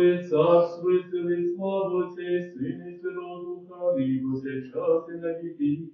Твоє царство, сили, славу, Це, Сини, Святого Духа, і Боже, часи на віки.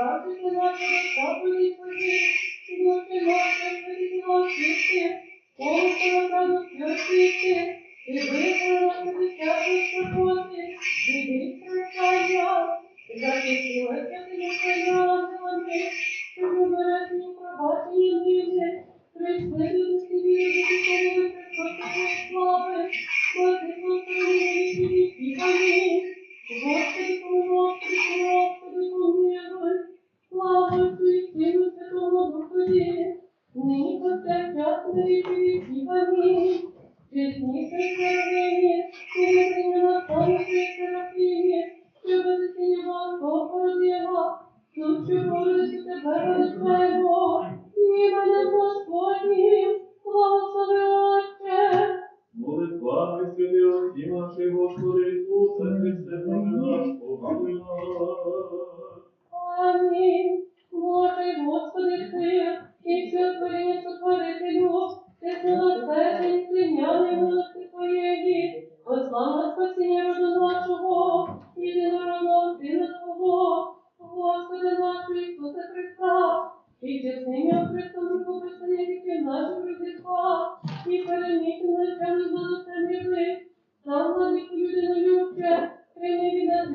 Thank you.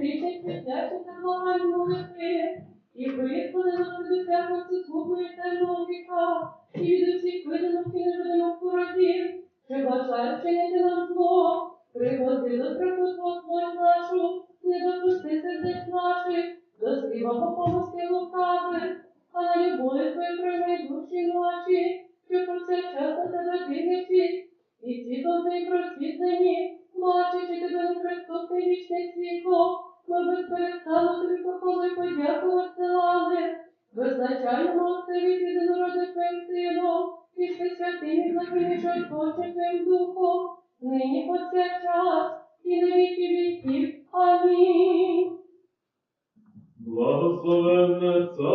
Світять дитячі та благань молитви, і визволено цю дитя всесухує темного віка, і від усіх видимих і невидимих пороків, що бажають чинити нам зло, пригодили припутку твою нашу, не допусти сердець наших, до сліва по помості лукави, а на любові твої прийми душі ночі, що про все на тебе бігаючи, і світло ти просвітлені, бачачи тебе на Христос, ти вічне світло, Слабих перестану тобі похвали подякувати, лаве, визначаємо це від єдинородних твоїм сином, і ще святині захищають Боже твоїм духом, нині по цей час і на віки віків. Амінь. Благословенне Царство.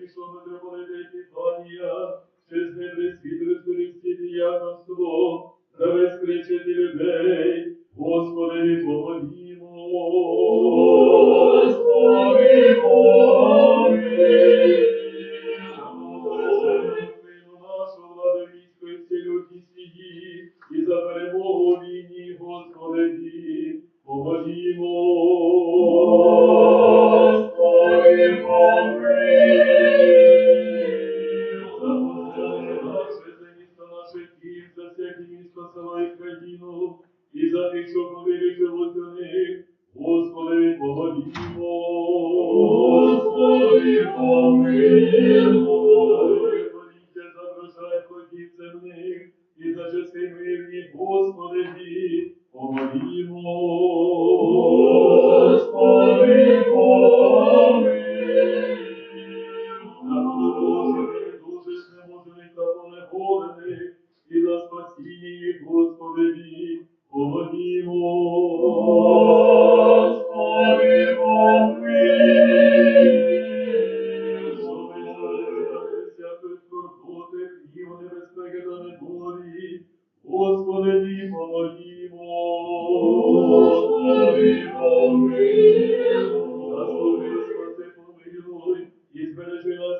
пішло на древолити пізнання, чи з ним весь світ розкористити яноство, за весь людей, Господи, помогімо. Господи, помогімо. Deus. as we were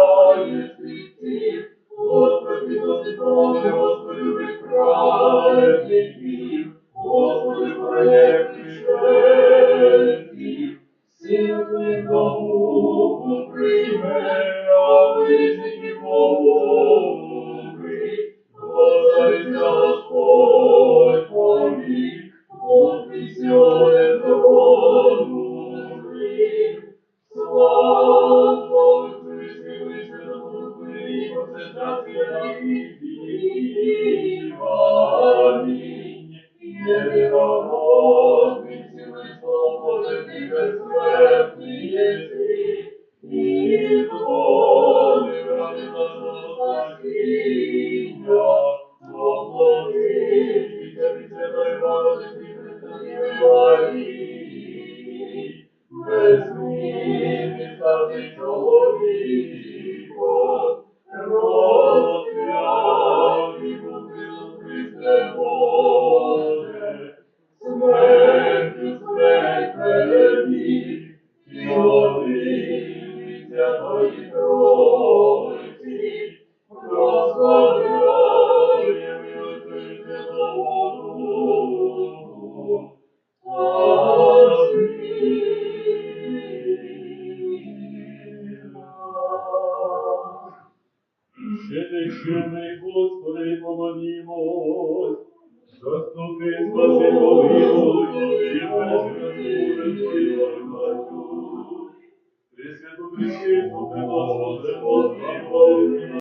Christmas left me is